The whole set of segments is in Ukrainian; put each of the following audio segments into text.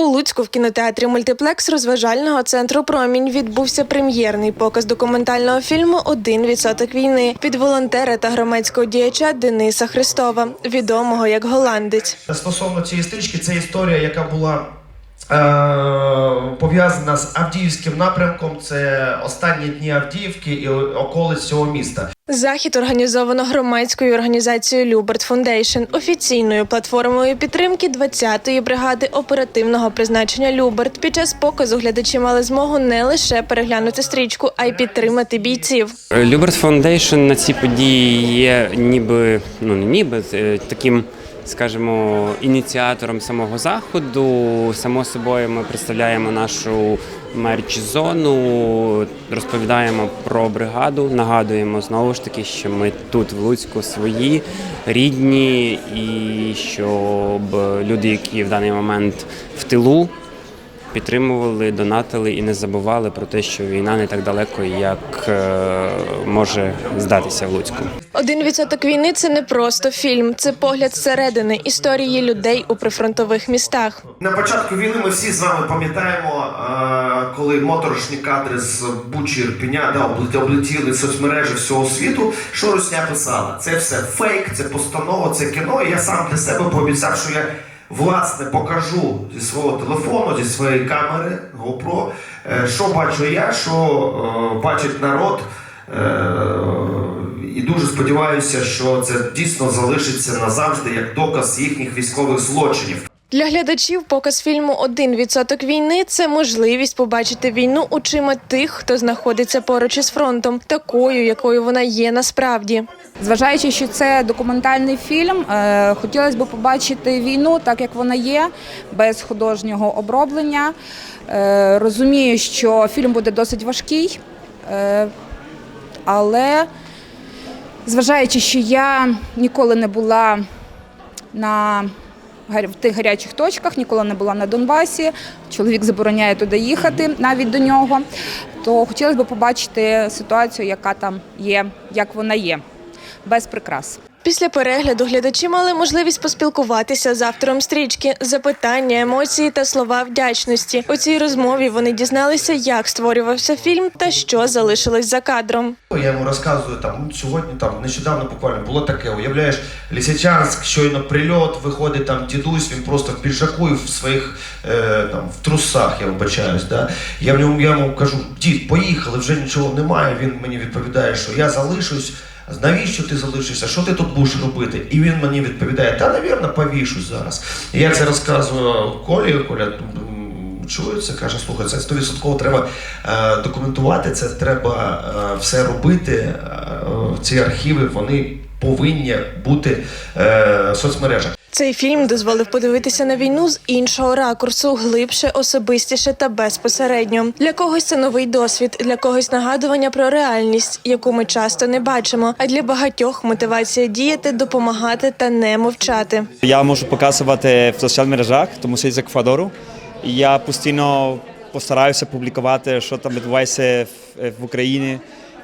У Луцьку в кінотеатрі Мультиплекс розважального центру Промінь відбувся прем'єрний показ документального фільму Один відсоток війни від волонтера та громадського діяча Дениса Христова, відомого як голландець. Стосовно цієї стрічки, це історія, яка була е, пов'язана з Авдіївським напрямком. Це останні дні Авдіївки і околиць цього міста. Захід організовано громадською організацією Люберт Фундейшн, офіційною платформою підтримки 20-ї бригади оперативного призначення Люберт. Під час показу глядачі мали змогу не лише переглянути стрічку, а й підтримати бійців. Люберт Фаундейшн на цій події є ніби, ну не ніби, е, таким, скажімо, ініціатором самого заходу. Само собою ми представляємо нашу мерч зону, розповідаємо про бригаду, нагадуємо знову ж таки, що ми тут в Луцьку свої, рідні, і щоб люди, які в даний момент в тилу, підтримували, донатили і не забували про те, що війна не так далеко, як е, може здатися в Луцьку. Один відсоток війни це не просто фільм, це погляд зсередини історії людей у прифронтових містах. На початку війни ми всі з вами пам'ятаємо, е, коли моторошні кадри з Бучі Ірпеня да, облет- облетіли соцмережі всього світу. Що Русня писала? Це все фейк, це постанова, це кіно. І я сам для себе пообіцяв, що я власне покажу зі свого телефону, зі своєї камери GoPro, е, що бачу я, що е, бачить народ. Е, І дуже сподіваюся, що це дійсно залишиться назавжди як доказ їхніх військових злочинів. Для глядачів показ фільму Один відсоток війни це можливість побачити війну очима тих, хто знаходиться поруч із фронтом, такою, якою вона є насправді. Зважаючи, що це документальний фільм, е, хотілося б побачити війну так, як вона є, без художнього оброблення. Е, Розумію, що фільм буде досить важкий, е, але зважаючи, що я ніколи не була на в тих гарячих точках, ніколи не була на Донбасі. Чоловік забороняє туди їхати навіть до нього. То хотілося б побачити ситуацію, яка там є, як вона є, без прикрас. Після перегляду глядачі мали можливість поспілкуватися з автором стрічки, запитання, емоції та слова вдячності. У цій розмові вони дізналися, як створювався фільм та що залишилось за кадром. Я йому розказую там «Ну, сьогодні, там нещодавно буквально було таке. Уявляєш, Лисичанськ, щойно прильот, виходить там дідусь, він просто в піджаку і в своїх е, там в трусах, я вибачаюсь. Да? Я в ньому я йому кажу, дід, поїхали, вже нічого немає. Він мені відповідає, що я залишусь. Навіщо ти залишишся? Що ти тут будеш робити? І він мені відповідає: та, навірно, повішусь зараз. І я це розказую Колі. Коля чує каже, слухай, це 100% треба е, документувати, це треба е, все робити. Е, ці архіви вони повинні бути в соцмережах. Цей фільм дозволив подивитися на війну з іншого ракурсу, глибше, особистіше та безпосередньо. Для когось це новий досвід, для когось нагадування про реальність, яку ми часто не бачимо. А для багатьох мотивація діяти, допомагати та не мовчати. Я можу показувати в соціальних мережах, тому що з Еквадору. Я постійно постараюся публікувати, що там відбувається в Україні.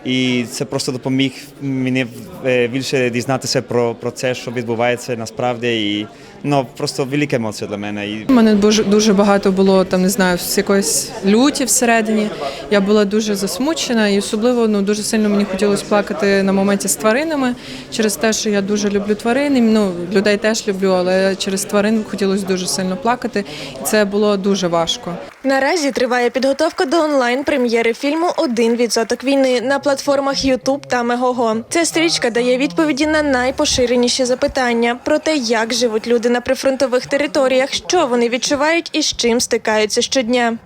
І це просто допоміг мені е, більше дізнатися про, про це, що відбувається насправді. І ну, просто велика емоція для мене. У мене дуже багато було там, не знаю, з якоїсь люті всередині. Я була дуже засмучена, і особливо ну дуже сильно мені хотілося плакати на моменті з тваринами через те, що я дуже люблю тварин. і, Ну людей теж люблю, але через тварин хотілося дуже сильно плакати, і це було дуже важко. Наразі триває підготовка до онлайн-прем'єри фільму Один відсоток війни на платформах YouTube та Мегого. Ця стрічка дає відповіді на найпоширеніші запитання про те, як живуть люди на прифронтових територіях, що вони відчувають і з чим стикаються щодня.